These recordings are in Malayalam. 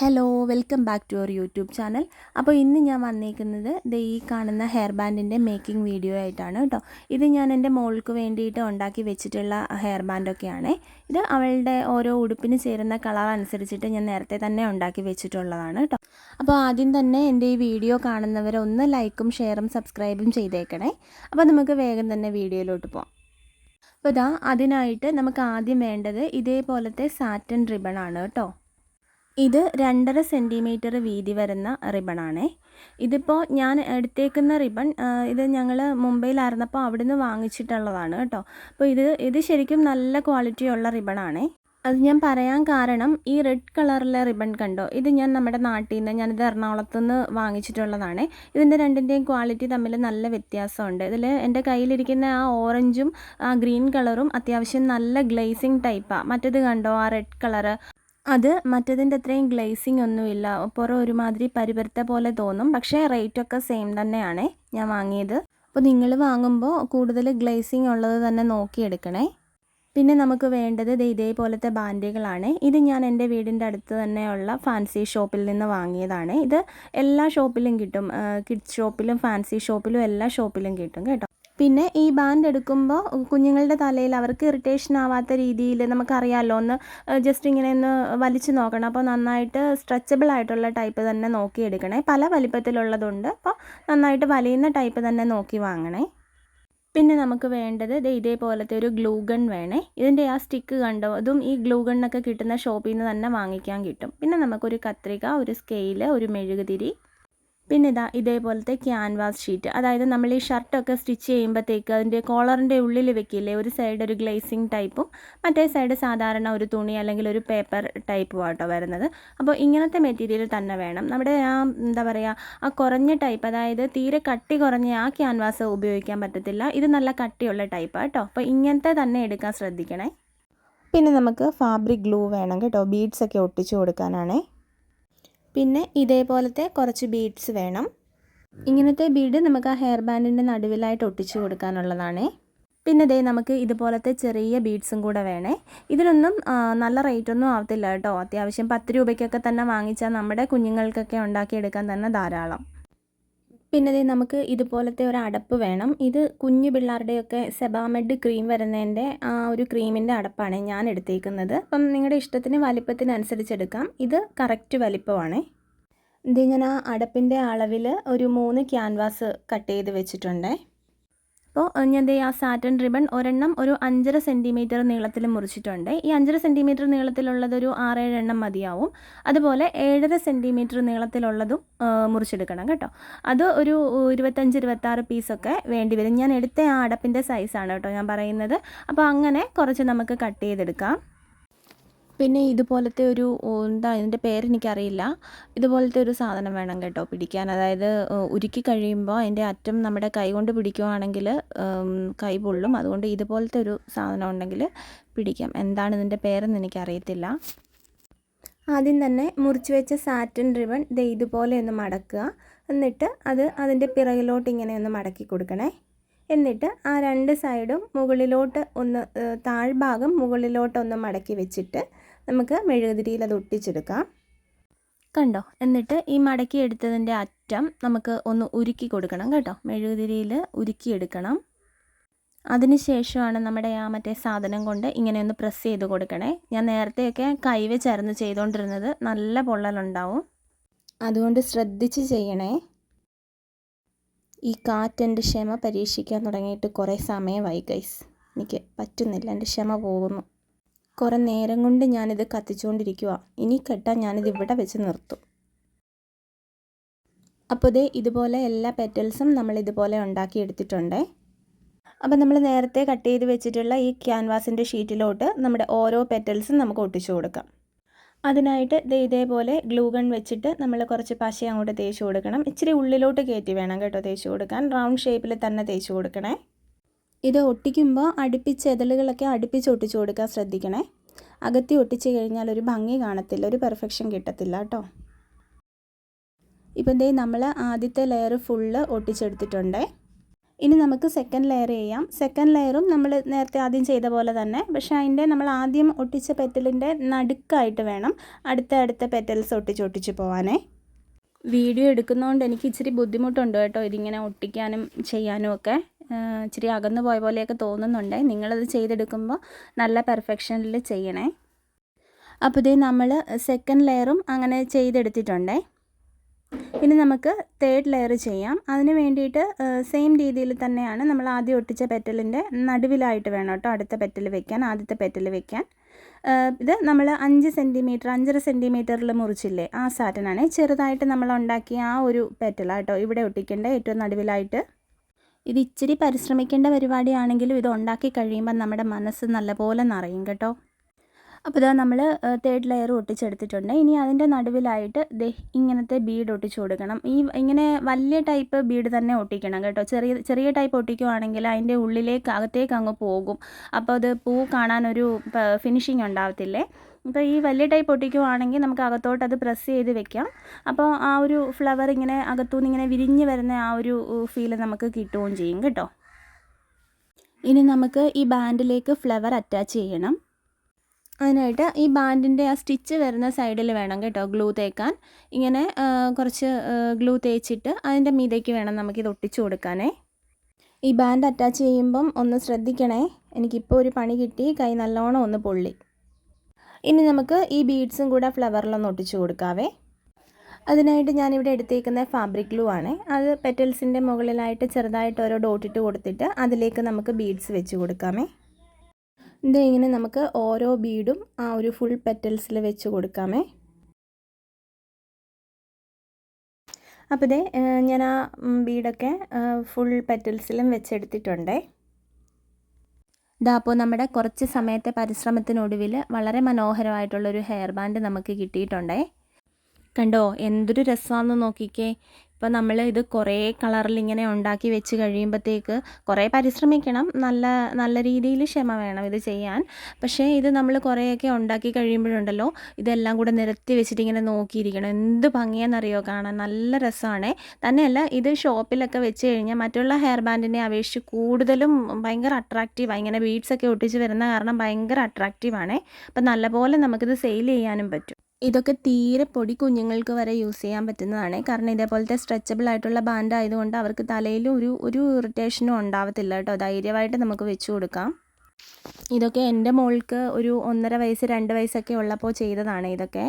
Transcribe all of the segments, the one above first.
Hello welcome back to our YouTube channel അപ്പോൾ ഇന്ന് ഞാൻ വന്നേക്കുന്നത് ദേ ഈ കാണുന്ന ഹെയർ ബാൻഡിന്റെ മേക്കിംഗ് വീഡിയോ ആയിട്ടാണ് കേട്ടോ. ഇത് ഞാൻ എന്റെ മോൾക്ക് വേണ്ടിയിട്ട് ഉണ്ടാക്കി വെച്ചിട്ടുള്ള ഹെയർ ബാൻഡൊക്കെയാണ് ഇത് അവളുടെ ഓരോ ഉടുപ്പിന് ചേരുന്ന കളർ അനുസരിച്ചിട്ട് ഞാൻ നേരത്തെ തന്നെ ഉണ്ടാക്കി വെച്ചിട്ടുള്ളതാണ് കേട്ടോ. അപ്പോൾ ആദ്യം തന്നെ എന്റെ ഈ വീഡിയോ കാണുന്നവർ ഒന്ന് ലൈക്കും ഷെയറും സബ്സ്ക്രൈബും ചെയ്തേക്കണേ. അപ്പോൾ നമുക്ക് വേഗം തന്നെ വീഡിയോയിലോട്ട് പോകാം അപ്പോൾ ഇതാ അതിനായിട്ട് നമുക്ക് ആദ്യം വേണ്ടത് ഇതേപോലത്തെ സാറ്റൻ റിബൺ ആണ് കേട്ടോ. ഇത് രണ്ടര സെന്റിമീറ്റർ വീതി വരുന്ന റിബണാണ്. ഇതിപ്പോൾ ഞാൻ എടുത്തേക്കുന്ന റിബൺ ഇത് ഞങ്ങൾ മുംബൈയിലായിരുന്നപ്പോൾ അവിടെ നിന്ന് വാങ്ങിച്ചിട്ടുള്ളതാണ് കേട്ടോ. അപ്പോൾ ഇത് ഇത് ശരിക്കും നല്ല ക്വാളിറ്റിയുള്ള റിബണാണ്. അത് ഞാൻ പറയാൻ കാരണം ഈ റെഡ് കളറിലെ റിബൺ കണ്ടോ? ഇത് ഞാൻ നമ്മുടെ നാട്ടിൽ നിന്ന് ഞാനിത് എറണാകുളത്ത് നിന്ന് വാങ്ങിച്ചിട്ടുള്ളതാണ്. ഇതിന്റെ രണ്ടിന്റെയും ക്വാളിറ്റി തമ്മിൽ നല്ല വ്യത്യാസമുണ്ട്. ഇതിൽ എന്റെ കയ്യിലിരിക്കുന്ന ആ ഓറഞ്ചും ആ ഗ്രീൻ കളറും അത്യാവശ്യം നല്ല ഗ്ലേസിങ് ടൈപ്പാണ് മറ്റേത് കണ്ടോ? ആ റെഡ് കളറ് അത് മറ്റതിന്റെ അത്രയും ഗ്ലേസിങ് ഒന്നുമില്ല. പുറം ഒരുമാതിരി പരിപരുത്ത പോലെ തോന്നും. പക്ഷേ റേറ്റൊക്കെ സെയിം തന്നെയാണ് ഞാൻ വാങ്ങിയത്. അപ്പോൾ നിങ്ങൾ വാങ്ങുമ്പോൾ കൂടുതൽ ഗ്ലേസിങ് ഉള്ളത് തന്നെ നോക്കിയെടുക്കണേ. പിന്നെ നമുക്ക് വേണ്ടത് ഇത് ഇതേപോലത്തെ ബാൻഡുകളാണ്. ഇത് ഞാൻ എന്റെ വീടിന്റെ അടുത്ത് തന്നെയുള്ള ഫാൻസി ഷോപ്പിൽ നിന്ന് വാങ്ങിയതാണ്. ഇത് എല്ലാ ഷോപ്പിലും കിട്ടും. കിഡ്സ് ഷോപ്പിലും ഫാൻസി ഷോപ്പിലും എല്ലാ ഷോപ്പിലും കിട്ടും കേട്ടോ. പിന്നെ ഈ ബാൻഡ് എടുക്കുമ്പോൾ കുഞ്ഞുങ്ങളുടെ തലയിൽ അവർക്ക് ഇറിറ്റേഷൻ ആവാത്ത രീതിയിൽ നമുക്കറിയാമല്ലോ ഒന്ന് ജസ്റ്റ് ഇങ്ങനെ ഒന്ന് വലിച്ചു നോക്കണം. അപ്പോൾ നന്നായിട്ട് സ്ട്രെച്ചബിൾ ആയിട്ടുള്ള ടൈപ്പ് തന്നെ നോക്കി എടുക്കണേ. പല വലിപ്പത്തിലുള്ളതുണ്ട്. അപ്പോൾ നന്നായിട്ട് വലിയുന്ന ടൈപ്പ് തന്നെ നോക്കി വാങ്ങണേ. പിന്നെ നമുക്ക് വേണ്ടത് ഇത് ഇതേപോലത്തെ ഒരു ഗ്ലൂഗൺ വേണേ. ഇതിന്റെ ആ സ്റ്റിക്ക് കണ്ടോ? അതും ഈ ഗ്ലൂ ഗണ്ണൊക്കെ കിട്ടുന്ന ഷോപ്പിൽ നിന്ന് തന്നെ വാങ്ങിക്കാൻ കിട്ടും. പിന്നെ നമുക്കൊരു കത്രിക ഒരു സ്കെയിൽ ഒരു മെഴുകുതിരി പിന്നെ ഇതാ ഇതേപോലത്തെ ക്യാൻവാസ് ഷീറ്റ് അതായത് നമ്മൾ ഈ ഷർട്ടൊക്കെ സ്റ്റിച്ച് ചെയ്യുമ്പോഴത്തേക്ക് അതിന്റെ കോളറിന്റെ ഉള്ളിൽ വെക്കില്ലേ ഒരു സൈഡ് ഒരു ഗ്ലേസിങ് ടൈപ്പും മറ്റേ സൈഡ് സാധാരണ ഒരു തുണി അല്ലെങ്കിൽ ഒരു പേപ്പർ ടൈപ്പും ആട്ടോ വരുന്നത്. അപ്പോൾ ഇങ്ങനത്തെ മെറ്റീരിയൽ തന്നെ വേണം. നമ്മുടെ ആ എന്താ പറയുക ആ കുറഞ്ഞ ടൈപ്പ് അതായത് തീരെ കട്ടി കുറഞ്ഞ ആ ക്യാൻവാസ് ഉപയോഗിക്കാൻ പറ്റത്തില്ല. ഇത് നല്ല കട്ടിയുള്ള ടൈപ്പാണ് കേട്ടോ അപ്പോൾ ഇങ്ങനത്തെ തന്നെ എടുക്കാൻ ശ്രദ്ധിക്കണേ. പിന്നെ നമുക്ക് ഫാബ്രിക് ഗ്ലൂ വേണം കേട്ടോ. ബീഡ്സ് ഒക്കെ ഒട്ടിച്ചു കൊടുക്കാനാണേ. പിന്നെ ഇതേപോലത്തെ കുറച്ച് ബീഡ്സ് വേണം. ഇങ്ങനത്തെ ബീഡ് നമുക്ക് ആ ഹെയർ ബാൻഡിന്റെ നടുവിലായിട്ട് ഒട്ടിച്ചു കൊടുക്കാനുള്ളതാണേ. പിന്നെ ദേ നമുക്ക് ഇതുപോലത്തെ ചെറിയ ബീഡ്സും കൂടെ വേണേ. ഇതിനൊന്നും നല്ല റേറ്റ് ഒന്നും ആവത്തില്ല കേട്ടോ. അത്യാവശ്യം പത്ത് രൂപയ്ക്കൊക്കെ തന്നെ വാങ്ങിച്ചാൽ നമ്മുടെ കുഞ്ഞുങ്ങൾക്കൊക്കെ ഉണ്ടാക്കിയെടുക്കാൻ തന്നെ ധാരാളം. പിന്നെ ദേ നമുക്ക് ഇതുപോലത്തെ ഒരു അടപ്പ് വേണം. ഇത് കുഞ്ഞു പിള്ളേരുടെയൊക്കെ സെബാമെഡ് ക്രീം വരുന്നതിന്റെ ആ ഒരു ക്രീമിന്റെ അടപ്പാണ് ഞാൻ എടുത്തേക്കുന്നത്. അപ്പം നിങ്ങളുടെ ഇഷ്ടത്തിന് വലിപ്പത്തിനനുസരിച്ച് എടുക്കാം. ഇത് കറക്റ്റ് വലിപ്പമാണ്. ഇതിങ്ങനെ അടപ്പിന്റെ അളവിൽ ഒരു മൂന്ന് ക്യാൻവാസ് കട്ട് ചെയ്ത് വെച്ചിട്ടുണ്ട്. അപ്പോൾ ഞാൻ ദേ ആ സാറ്റൻ റിബൺ ഒരെണ്ണം ഒരു അഞ്ചര സെന്റിമീറ്റർ നീളത്തിൽ മുറിച്ചിട്ടുണ്ട്. ഈ അഞ്ചര സെന്റിമീറ്റർ നീളത്തിലുള്ളതൊരു ആറേഴെണ്ണം മതിയാവും. അതുപോലെ ഏഴര സെന്റിമീറ്റർ നീളത്തിലുള്ളതും മുറിച്ചെടുക്കണം കേട്ടോ. അത് ഒരു ഇരുപത്തഞ്ച് ഇരുപത്താറ് പീസൊക്കെ വേണ്ടി വരും. ഞാൻ എടുത്ത ആ അടപ്പിന്റെ സൈസാണ് കേട്ടോ ഞാൻ പറയുന്നത്. അപ്പോൾ അങ്ങനെ കുറച്ച് നമുക്ക് കട്ട് ചെയ്തെടുക്കാം. പിന്നെ ഇതുപോലത്തെ ഒരു എന്താ ഇതിന്റെ പേരെനിക്കറിയില്ല ഇതുപോലത്തെ ഒരു സാധനം വേണം കേട്ടോ പിടിക്കാൻ. അതായത് ഉരുക്കി കഴിയുമ്പോൾ അതിന്റെ അറ്റം നമ്മുടെ കൈ കൊണ്ട് പിടിക്കുവാണെങ്കിൽ കൈ പൊള്ളും. അതുകൊണ്ട് ഇതുപോലത്തെ ഒരു സാധനം ഉണ്ടെങ്കിൽ പിടിക്കാം. എന്താണ് ഇതിന്റെ പേരെന്ന് എനിക്കറിയത്തില്ല. ആദ്യം തന്നെ മുറിച്ച് വെച്ച സാറ്റൻ റിബൺ ഇത് ഇതുപോലെ ഒന്ന് മടക്കുക. എന്നിട്ട് അത് അതിന്റെ പിറകിലോട്ട് ഇങ്ങനെ ഒന്ന് മടക്കി കൊടുക്കണേ. എന്നിട്ട് ആ രണ്ട് സൈഡും മുകളിലോട്ട് ഒന്ന് താഴ്ഭാഗം മുകളിലോട്ടൊന്ന് മടക്കി വെച്ചിട്ട് നമുക്ക് മെഴുകുതിരിയിൽ അത് ഒട്ടിച്ചെടുക്കാം. കണ്ടോ? എന്നിട്ട് ഈ മടക്കി എടുത്തതിന്റെ അറ്റം നമുക്ക് ഒന്ന് ഉരുക്കി കൊടുക്കണം കേട്ടോ. മെഴുകുതിരിയിൽ ഉരുക്കിയെടുക്കണം അതിനുശേഷമാണ് നമ്മുടെ ആ മറ്റേ സാധനം കൊണ്ട് ഇങ്ങനെ ഒന്ന് പ്രസ് ചെയ്ത് കൊടുക്കണേ. ഞാൻ നേരത്തെയൊക്കെ കൈവച്ചായിരുന്നു ചെയ്തുകൊണ്ടിരുന്നത് നല്ല പൊള്ളലുണ്ടാവും. അതുകൊണ്ട് ശ്രദ്ധിച്ച് ചെയ്യണേ. ഈ കാറ്റെന്റെ ക്ഷമ പരീക്ഷിക്കാൻ തുടങ്ങിയിട്ട് കുറേ സമയമായി ഗൈസ് എനിക്ക് പറ്റുന്നില്ല. എന്റെ ക്ഷമ പോകുന്നു. കുറേ നേരം കൊണ്ട് ഞാനിത് കത്തിച്ചുകൊണ്ടിരിക്കുക ഇനി കെട്ടാൻ ഞാനിത് ഇവിടെ വെച്ച് നിർത്തും. അപ്പോൾ ഇതേ ഇതുപോലെ എല്ലാ പെറ്റൽസും നമ്മൾ ഇതുപോലെ ഉണ്ടാക്കി എടുത്തിട്ടുണ്ടേ. അപ്പോൾ നമ്മൾ നേരത്തെ കട്ട് ചെയ്ത് വെച്ചിട്ടുള്ള ഈ ക്യാൻവാസിന്റെ ഷീറ്റിലോട്ട് നമ്മുടെ ഓരോ പെറ്റൽസും നമുക്ക് ഒട്ടിച്ചു കൊടുക്കാം. അതിനായിട്ട് ഇത് ഇതേപോലെ ഗ്ലൂഗൺ വെച്ചിട്ട് നമ്മൾ കുറച്ച് പശ അങ്ങോട്ട് തേച്ച് കൊടുക്കണം. ഇച്ചിരി ഉള്ളിലോട്ട് കയറ്റി വേണം കേട്ടോ തേച്ച് കൊടുക്കാൻ. റൗണ്ട് ഷേപ്പിൽ തന്നെ തേച്ച് കൊടുക്കണേ. ഇത് ഒട്ടിക്കുമ്പോൾ അടുപ്പിച്ച് എതളുകളൊക്കെ അടുപ്പിച്ച് ഒട്ടിച്ചു കൊടുക്കാൻ ശ്രദ്ധിക്കണേ. അകത്തി ഒട്ടിച്ച് കഴിഞ്ഞാൽ ഒരു ഭംഗി കാണത്തില്ല ഒരു പെർഫെക്ഷൻ കിട്ടത്തില്ല കേട്ടോ. ഇപ്പം ദേ നമ്മൾ ആദ്യത്തെ ലെയർ ഫുള്ള് ഒട്ടിച്ചെടുത്തിട്ടുണ്ടേ. ഇനി നമുക്ക് സെക്കൻഡ് ലെയർ ചെയ്യാം. സെക്കൻഡ് ലെയറും നമ്മൾ നേരത്തെ ആദ്യം ചെയ്ത പോലെ തന്നെ പക്ഷേ അതിന്റെ നമ്മൾ ആദ്യം ഒട്ടിച്ച പെറ്റലിന്റെ നടുക്കായിട്ട് വേണം അടുത്ത അടുത്ത പെറ്റൽസ് ഒട്ടിച്ച് ഒട്ടിച്ച് പോകാനേ വീഡിയോ എടുക്കുന്നതുകൊണ്ട് എനിക്ക് ഇച്ചിരി ബുദ്ധിമുട്ടുണ്ട് കേട്ടോ ഇതിങ്ങനെ ഒട്ടിക്കാനും ചെയ്യാനും ഒക്കെ. ഇച്ചിരി അകന്നു പോയ പോലെയൊക്കെ തോന്നുന്നുണ്ട്. നിങ്ങളത് ചെയ്തെടുക്കുമ്പോൾ നല്ല പെർഫെക്ഷനിൽ ചെയ്യണേ. അപ്പോൾ ഇതേ നമ്മൾ സെക്കൻഡ് ലെയറും അങ്ങനെ ചെയ്തെടുത്തിട്ടുണ്ടേ. ഇനി നമുക്ക് തേർഡ് ലെയർ ചെയ്യാം. അതിന് വേണ്ടിയിട്ട് സെയിം രീതിയിൽ തന്നെയാണ് നമ്മൾ ആദ്യം ഒട്ടിച്ച പെറ്റലിന്റെ നടുവിലായിട്ട് വേണം കേട്ടോ അടുത്ത പെറ്റൽ വെക്കാൻ ആദ്യത്തെ പെറ്റൽ വെക്കാൻ. ഇത് നമ്മൾ അഞ്ച് സെന്റിമീറ്റർ അഞ്ചര സെന്റിമീറ്ററിൽ മുറിച്ചില്ലേ ആ സാറ്റനാണ് ചെറുതായിട്ട് നമ്മൾ ഉണ്ടാക്കിയ ആ ഒരു പെറ്റലാണ് കേട്ടോ ഇവിടെ ഒട്ടിക്കേണ്ട ഏറ്റവും നടുവിലായിട്ട്. ഇത് ഇച്ചിരി പരിശ്രമിക്കേണ്ട പരിപാടിയാണെങ്കിലും ഇത് ഉണ്ടാക്കി കഴിയുമ്പോൾ നമ്മുടെ മനസ്സ് നല്ലപോലെ നിറയും കേട്ടോ. അപ്പോൾ ഇതാ നമ്മൾ തേർഡ് ലെയർ ഒട്ടിച്ചെടുത്തിട്ടുണ്ട്. ഇനി അതിന്റെ നടുവിലായിട്ട് ദേ ഇങ്ങനത്തെ ബീഡ് ഒട്ടിച്ചു കൊടുക്കണം. ഈ ഇങ്ങനെ വലിയ ടൈപ്പ് ബീഡ് തന്നെ ഒട്ടിക്കണം കേട്ടോ. ചെറിയ ചെറിയ ടൈപ്പ് ഒട്ടിക്കുവാണെങ്കിൽ അതിന്റെ ഉള്ളിലേക്ക് അകത്തേക്ക് അങ്ങ് പോകും. അപ്പോൾ അത് പൂ കാണാനൊരു ഫിനിഷിംഗ് ഉണ്ടാവത്തില്ലേ? അപ്പോൾ ഈ വലിയ ടൈപ്പ് ഒട്ടിക്കുവാണെങ്കിൽ നമുക്ക് അകത്തോട്ട് അത് പ്രസ് ചെയ്ത് വെക്കാം. അപ്പോൾ ആ ഒരു ഫ്ലവർ ഇങ്ങനെ അകത്തുനിന്ന് ഇങ്ങനെ വിരിഞ്ഞ് വരുന്ന ആ ഒരു ഫീൽ നമുക്ക് കിട്ടുകയും ചെയ്യും കേട്ടോ. ഇനി നമുക്ക് ഈ ബാൻഡിലേക്ക് ഫ്ലവർ അറ്റാച്ച് ചെയ്യണം. അതിനായിട്ട് ഈ ബാൻഡിന്റെ ആ സ്റ്റിച്ച് വരുന്ന സൈഡിൽ വേണം കേട്ടോ ഗ്ലൂ തേക്കാൻ. ഇങ്ങനെ കുറച്ച് ഗ്ലൂ തേച്ചിട്ട് അതിന്റെ മീതേക്ക് വേണം നമുക്കിത് ഒട്ടിച്ചു കൊടുക്കാനേ. ഈ ബാൻഡ് അറ്റാച്ച് ചെയ്യുമ്പം ഒന്ന് ശ്രദ്ധിക്കണേ എനിക്കിപ്പോൾ ഒരു പണി കിട്ടി കൈ നല്ലോണം ഒന്ന് പൊള്ളി. ഇനി നമുക്ക് ഈ ബീഡ്സും കൂടെ ഫ്ലവറിലൊന്ന് ഒട്ടിച്ചു കൊടുക്കാവേ. അതിനായിട്ട് ഞാനിവിടെ എടുത്തേക്കുന്ന ഫാബ്രിക് ഗ്ലൂ ആണ്. അത് പെറ്റൽസിന്റെ മുകളിലായിട്ട് ചെറുതായിട്ട് ഓരോ ഡോട്ടിട്ട് കൊടുത്തിട്ട് അതിലേക്ക് നമുക്ക് ബീഡ്സ് വെച്ച് കൊടുക്കാമേ. ഇത് ഇങ്ങനെ നമുക്ക് ഓരോ ബീഡും ആ ഒരു ഫുൾ പെറ്റൽസിൽ വെച്ച് കൊടുക്കാമേ. അപ്പോൾ ഇതേ ഞാൻ ആ ബീഡൊക്കെ ഫുൾ പെറ്റൽസിലും വെച്ചെടുത്തിട്ടുണ്ടേ. ഇതാ അപ്പോൾ നമ്മുടെ കുറച്ച് സമയത്തെ പരിശ്രമത്തിനൊടുവിൽ വളരെ മനോഹരമായിട്ടുള്ളൊരു ഹെയർ ബാൻഡ് നമുക്ക് കിട്ടിയിട്ടുണ്ടേ. കണ്ടോ എന്തൊരു രസമാണെന്ന് നോക്കിക്കേ. ഇപ്പോൾ നമ്മൾ ഇത് കുറേ കളറിൽ ഇങ്ങനെ ഉണ്ടാക്കി വെച്ച് കഴിയുമ്പോഴത്തേക്ക് കുറേ പരിശ്രമിക്കണം. നല്ല നല്ല രീതിയിൽ ക്ഷമ വേണം ഇത് ചെയ്യാൻ. പക്ഷേ ഇത് നമ്മൾ കുറേയൊക്കെ ഉണ്ടാക്കി കഴിയുമ്പോഴുണ്ടല്ലോ ഇതെല്ലാം കൂടെ നിരത്തി വെച്ചിട്ട് ഇങ്ങനെ നോക്കിയിരിക്കണം. എന്ത് ഭംഗിയാണെന്നറിയോ കാണാൻ? നല്ല രസമാണ്. തന്നെയല്ല ഇത് ഷോപ്പിലൊക്കെ വെച്ച് കഴിഞ്ഞാൽ മറ്റുള്ള ഹെയർ ബാൻഡിനെ അപേക്ഷിച്ച് കൂടുതലും ഭയങ്കര അട്രാക്റ്റീവാണ് ഇങ്ങനെ ബീഡ്സൊക്കെ ഒട്ടിച്ച് വരുന്ന കാരണം ഭയങ്കര അട്രാക്റ്റീവാണ്. അപ്പം നല്ലപോലെ നമുക്കിത് സെയിൽ ചെയ്യാനും പറ്റും. ഇതൊക്കെ തീരെ പൊടി കുഞ്ഞുങ്ങൾക്ക് വരെ യൂസ് ചെയ്യാൻ പറ്റുന്നതാണ്. കാരണം ഇതേപോലത്തെ സ്ട്രെച്ചബിൾ ആയിട്ടുള്ള ബാൻഡ് ആയതുകൊണ്ട് അവർക്ക് തലയിൽ ഒരു ഒരു ഇറിറ്റേഷനും ഉണ്ടാവത്തില്ല കേട്ടോ. ധൈര്യമായിട്ട് നമുക്ക് വെച്ച് കൊടുക്കാം. ഇതൊക്കെ എന്റെ മോൾക്ക് ഒരു ഒന്നര വയസ്സ് രണ്ട് വയസ്സൊക്കെ ഉള്ളപ്പോൾ ചെയ്തതാണ് ഇതൊക്കെ.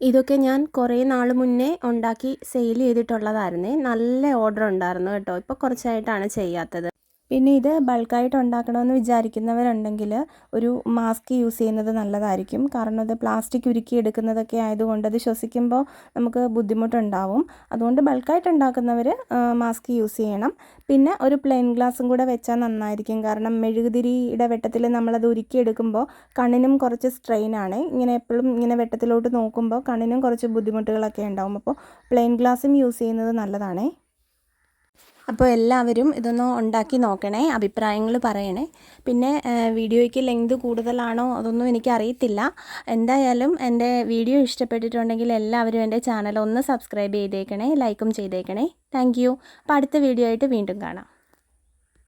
ഇതൊക്കെ ഞാൻ കുറേ നാൾ മുന്നേ ഉണ്ടാക്കി സെയിൽ ചെയ്തിട്ടുള്ളതായിരുന്നേ. നല്ല ഓർഡർ ഉണ്ടായിരുന്നു കേട്ടോ. ഇപ്പോൾ കുറച്ചായിട്ടാണ് ചെയ്യാത്തത്. പിന്നെ ഇത് ബൾക്കായിട്ട് ഉണ്ടാക്കണമെന്ന് വിചാരിക്കുന്നവരുണ്ടെങ്കിൽ ഒരു മാസ്ക് യൂസ് ചെയ്യുന്നത് നല്ലതായിരിക്കും. കാരണം അത് പ്ലാസ്റ്റിക് ഉരുക്കി എടുക്കുന്നതൊക്കെ ആയതുകൊണ്ട് അത് ശ്വസിക്കുമ്പോൾ നമുക്ക് ബുദ്ധിമുട്ടുണ്ടാവും. അതുകൊണ്ട് ബൾക്കായിട്ട് ഉണ്ടാക്കുന്നവർ മാസ്ക് യൂസ് ചെയ്യണം. പിന്നെ ഒരു പ്ലെയിൻ ഗ്ലാസും കൂടെ വെച്ചാൽ നന്നായിരിക്കും. കാരണം മെഴുകുതിരിയുടെ വെട്ടത്തിൽ നമ്മളത് ഉരുക്കിയെടുക്കുമ്പോൾ കണ്ണിനും കുറച്ച് സ്ട്രെയിൻ ആണ്. ഇങ്ങനെ എപ്പോഴും ഇങ്ങനെ വെട്ടത്തിലോട്ട് നോക്കുമ്പോൾ കണ്ണിനും കുറച്ച് ബുദ്ധിമുട്ടുകളൊക്കെ ഉണ്ടാവും. അപ്പോൾ പ്ലെയിൻ ഗ്ലാസും യൂസ് ചെയ്യുന്നത് നല്ലതാണേ. അപ്പോൾ എല്ലാവരും ഇതൊന്ന് ഉണ്ടാക്കി നോക്കണേ അഭിപ്രായങ്ങൾ പറയണേ. പിന്നെ വീഡിയോയ്ക്ക് ലെങ്ത് കൂടുതലാണോ അതൊന്നും എനിക്കറിയത്തില്ല. എന്തായാലും എന്റെ വീഡിയോ ഇഷ്ടപ്പെട്ടിട്ടുണ്ടെങ്കിൽ എല്ലാവരും എന്റെ ചാനൽ ഒന്ന് സബ്സ്ക്രൈബ് ചെയ്തേക്കണേ ലൈക്കും ചെയ്തേക്കണേ. Thank you. അപ്പോൾ അടുത്ത വീഡിയോ ആയിട്ട് വീണ്ടും കാണാം.